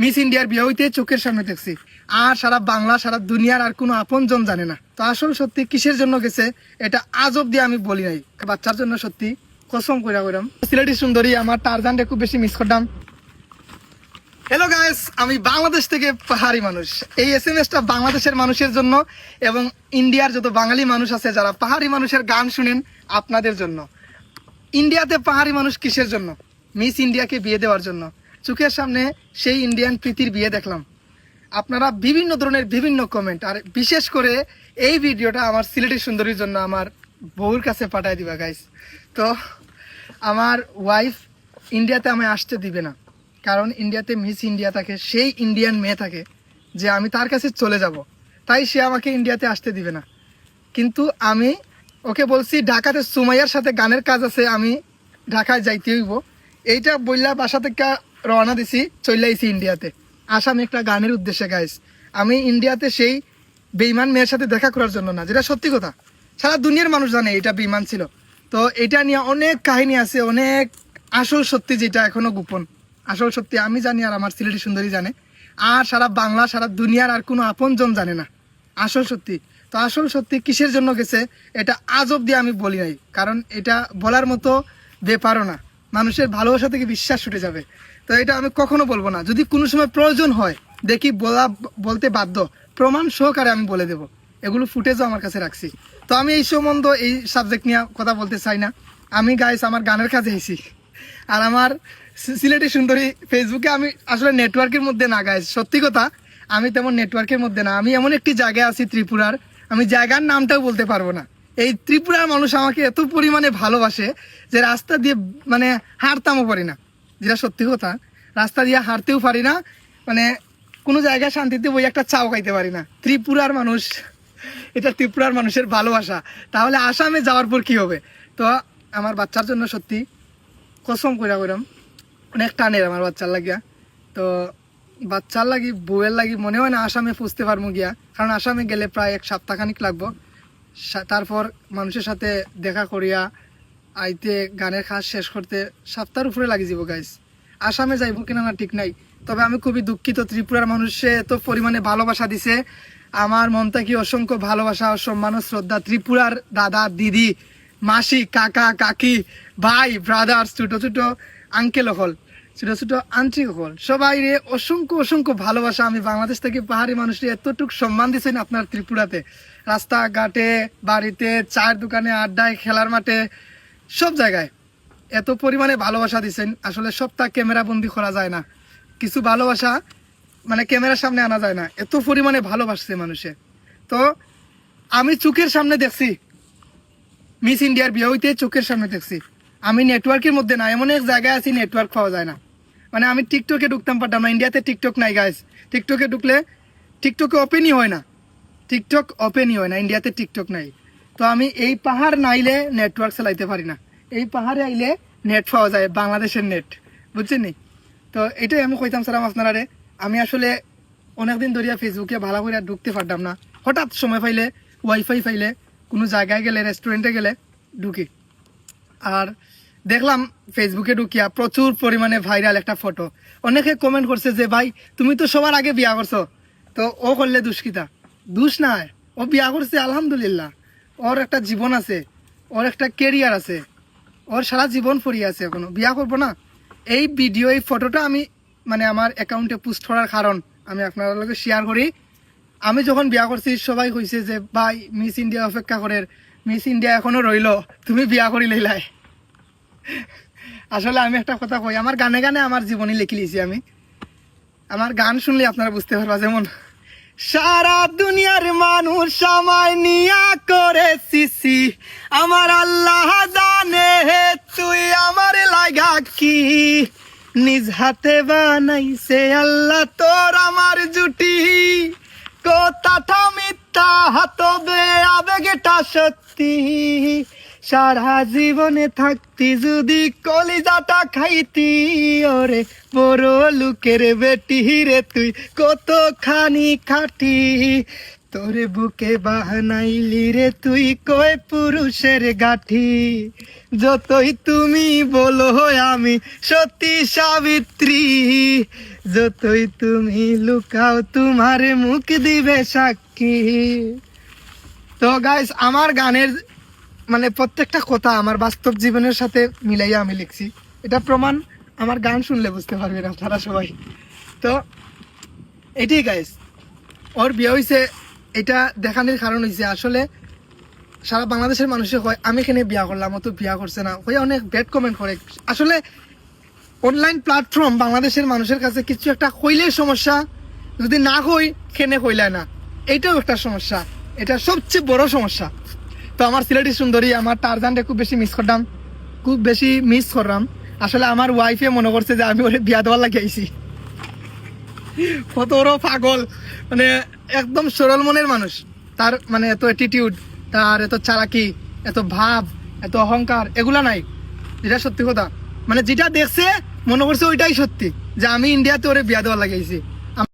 Miss ইন্ডিয়ার বিয়ে হইতে চোখের সামনে দেখছি। আর সারা বাংলা, সারা দুনিয়ার আর কোনো আপন জন জানে না। তো আসল সত্যি কিসের জন্য গেছে, এটা আজব দিয়ে আমি বলি নাই। বাচ্চার জন্য সত্যি কসম কইরা কইরাম। সিলেটি সুন্দরী, আমার টারজানটা খুব বেশি মিস করতাম। হ্যালো গাইস আমি বাংলাদেশ থেকে পাহাড়ি মানুষ। এই এস এম এসটা বাংলাদেশের মানুষের জন্য এবং ইন্ডিয়ার যত বাঙালি মানুষ আছে, যারা পাহাড়ি মানুষের গান শুনেন, আপনাদের জন্য। ইন্ডিয়াতে পাহাড়ি মানুষ কিসের জন্য? মিস ইন্ডিয়াকে বিয়ে দেওয়ার জন্য। চোখের সামনে সেই ইন্ডিয়ান প্রীতির বিয়ে দেখলাম। আপনারা বিভিন্ন ধরনের বিভিন্ন কমেন্ট আর বিশেষ করে এই ভিডিওটা আমার সিলেটি সুন্দরীর জন্য আমার বউর কাছে পাঠায় দিবা গাইস তো আমার ওয়াইফ ইন্ডিয়াতে আমায় আসতে দিবে না, কারণ ইন্ডিয়াতে মিস ইন্ডিয়া থাকে, সেই ইন্ডিয়ান মেয়ে থাকে যে আমি তার কাছে চলে যাব। তাই সে আমাকে ইন্ডিয়াতে আসতে দিবে না। কিন্তু আমি ওকে বলছি, ঢাকাতে সুমাইয়ার সাথে গানের কাজ আছে, আমি ঢাকায় যাইতে হইব। এইটা বললা বাসা থেকে রওনা দিছি চলে আইছি ইন্ডিয়াতে। আসামি একটা গানের উদ্দেশ্যে গাইস আমি ইন্ডিয়াতে সেই বেইমান মেয়ের সাথে দেখা করার জন্য না, যেটা সত্যি কথা। সারা দুনিয়ার মানুষ জানে এটা বেইমান ছিল। তো এটা নিয়ে অনেক কাহিনী আছে, অনেক আসল সত্যি যেটা এখনও গোপন। আসল সত্যি আমি জানি আর আমার সিলেটি সুন্দরী জানে। আর সারা বাংলা, সারা দুনিয়ার আর কোনো আপন জন জানে না। আসল সত্যি। তো আসল সত্যি কিসের জন্য গেছে, এটা আজব দিয়ে আমি বলি নাই। কারণ এটা বলার মতো ব্যাপারও না। মানুষের ভালোবাসা থেকে বিশ্বাস উঠে যাবে। তো এটা আমি কখনো বলব না। যদি কোনো সময় প্রয়োজন হয়, দেখি বলা, বলতে বাধ্য, প্রমাণ সহকারে আমি বলে দেব। এগুলো ফুটেজও আমার কাছে রাখছি। তো আমি এই সম্বন্ধ, এই সাবজেক্ট নিয়ে কথা বলতে চাই না। আমি গাইস আমার গানের কাছে এসেছি আর আমার সিলেটি সুন্দরী ফেসবুকে আমি আসলে নেটওয়ার্কের মধ্যে না গাইস সত্যি কথা, আমি তেমন নেটওয়ার্কের মধ্যে না। আমি এমন একটি জায়গায় আছি ত্রিপুরার, আমি জায়গার নামটাও বলতে পারব না। এই ত্রিপুরার মানুষ আমাকে এত পরিমাণে ভালোবাসে যে রাস্তা দিয়ে মানে হাঁটতামও পারি না। যেটা সত্যি কথা, রাস্তা দিয়ে হাঁটতেও পারি না মানে কোনো জায়গায় শান্তিতে বই একটা চাও খাইতে পারি না। ত্রিপুরার মানুষ, এটা ত্রিপুরার মানুষের ভালোবাসা। তাহলে আসামে যাওয়ার পর কি হবে? তো আমার বাচ্চার জন্য সত্যি কসম কইরা কইরাম, অনেক টানের আমার বাচ্চার লাগিয়া। তো বাচ্চার লাগি, বউয়ের লাগি মনে হয় না আসামে পুষতে পারব গিয়া। কারণ আসামে গেলে প্রায় এক সপ্তাহখানিক লাগবো। তারপর মানুষের সাথে দেখা করিয়া আইতে গানের কাজ শেষ করতে সপ্তাহের উপরে লাগি যাব গাইস আসামে যাইব কিনা না ঠিক নাই। তবে আমি খুবই দুঃখিত, ত্রিপুরার মানুষে এত পরিমাণে ভালোবাসা দিছে। আমার মন থেকে অসংখ্য ভালোবাসা সম্মান শ্রদ্ধা ত্রিপুরার দাদা, দিদি, মাসি, কাকা, কাকি, ভাই ব্রাদার্স ছোট ছোট আঙ্কেল হল, ছোট ছোট আন্টি হল। সবাই রে, অসংখ্য অসংখ্য ভালোবাসা আমি বাংলাদেশ থেকে পাহাড়ি মানুষের এতটুকু সম্মান দিয়েছেন আপনার ত্রিপুরাতে। রাস্তাঘাটে, বাড়িতে, চায়ের দোকানে, আড্ডায়, খেলার মাঠে সব জায়গায়। এত পরিমাণে ভালোবাসা দিচ্ছেন আসলে সবটা ক্যামেরা বন্দি করা যায় না। কিছু ভালোবাসা মানে ক্যামেরার সামনে আনা যায় না। এত পরিমাণে ভালোবাসছে মানুষে। তো আমি চোখের সামনে দেখছি, মিস ইন্ডিয়ার বিয়ে হইতে চোখের সামনে দেখছি। আমি নেটওয়ার্কের মধ্যে না, এমন এক জায়গায় আছি, নেটওয়ার্ক পাওয়া যায় না। মানে আমি টিকটকে ঢুকতাম পারতাম না ইন্ডিয়াতে টিকটক নাই গাইস টিকটকে ঢুকলে টিকটকে ওপেনই হয় না। টিকটক ওপেনই হয় না, ইন্ডিয়াতে টিকটক নাই। তো আমি এই পাহাড় নাইলে নেটওয়ার্ক চালাইতে পারি না। এই পাহাড়ে আইলে নেট পাওয়া যায়, বাংলাদেশের নেট বুঝছেন নি? তো এটাই আমি কইতাম সালাম আপনারা আমি আসলে অনেকদিন ধরিয়া ফেসবুকে ভালো করে ঢুকতে পারতাম না। হঠাৎ সময় পাইলে ওয়াইফাই পাইলে, কোনো জায়গায় গেলে রেস্টুরেন্টে গেলে ঢুকি। আর দেখলাম ফেসবুকে ঢুকিয়া প্রচুর পরিমাণে ভাইরাল একটা ফটো অনেকে কমেন্ট করছে যে, ভাই, তুমি তো সবার আগে বিয়া করছ। তো ও করলে দুষ্কিতা। দুষ নাই, ও বিয়া করছে, আলহামদুলিল্লাহ। ওর একটা জীবন আছে, ওর একটা কেরিয়ার আছে, ওর সারা জীবন পড়িয়ে আছে এখনও। বিয়া করব না? এই ভিডিও এই ফটোটা আমি মানে আমার অ্যাকাউন্টে পোস্ট করার কারণ আমি আপনার লগে শেয়ার করি। আমি যখন বিয়া করছি, সবাই কইছে যে, ভাই মিস ইন্ডিয়া অপেক্ষা করে মিস ইন্ডিয়া এখনও রইল। তুমি বিয়া করি লইলাই আসলে আমি একটা কথা কই, আমার গানে গানে আমার জীবনী লিখে লিছি আমি। আমার গান শুনলে আপনারা বুঝতে পারবা যেমন। সারা দুনিয়ার মানুষ আমায় নিয়া করে সিসি আমার আল্লাহ জানে তুই আমার লাগা কি? নিজ হাতে বানাইছে আল্লাহ তোর আমার জুটি। কথাটা মিথ্যা, হাতবে আবেগটা সত্যি। সারা জীবনে থাকতি যদি কলিজাটা খাইতি, ওরে বড় লুকের বেটি রে তুই কত খানি খাটি। তোরে বুকে বাহানাইলি রে তুই কয় পুরুষের গাঠি। যতই তুমি বলো আমি সত্যি সাবিত্রী, যতই তুমি লুকাও তোমার মুখ দিবে সাক্ষী। তো গাইস আমার গানের মানে প্রত্যেকটা কথা আমার বাস্তব জীবনের সাথে মিলাইয়া আমি লিখছি। এটা প্রমাণ আমার গান শুনলে বুঝতে পারবেন আপনারা সবাই। তো এটাই গাইস ওর বিয়ে হয়েছে এটা দেখানোর কারণ হয়েছে আসলে সারা বাংলাদেশের মানুষে কয়, আমি এখানে বিয়া করলাম অত বিয়া করছে না। হয়ে অনেক ব্যাড কমেন্ট করে। আসলে অনলাইন প্ল্যাটফর্ম বাংলাদেশের মানুষের কাছে কিছু একটা কইলে সমস্যা, যদি না কই খেনে কইলায় না? এটাও একটা সমস্যা। এটা সবচেয়ে বড় সমস্যা। তো আমার সিলেটি সুন্দরী, আমার টারজানটা খুব বেশি মিস করলাম খুব বেশি মিস করলাম আসলে আমার ওয়াইফে মনে করছে যে আমি ওরে বিয়া দেওয়ার লাগে আইছি। কত বড় পাগল। মানে একদম সরল মনের মানুষ। তার মানে এত অ্যাটিটিউড তার এত চালাকি, এত ভাব, এত অহংকার, এগুলা নাই। যেটা সত্যি কথা। মানে যেটা দেখছে, মনে করছে ওইটাই সত্যি। যে আমি ইন্ডিয়াতে ওরে বিয়া দেওয়ার লাগাইছি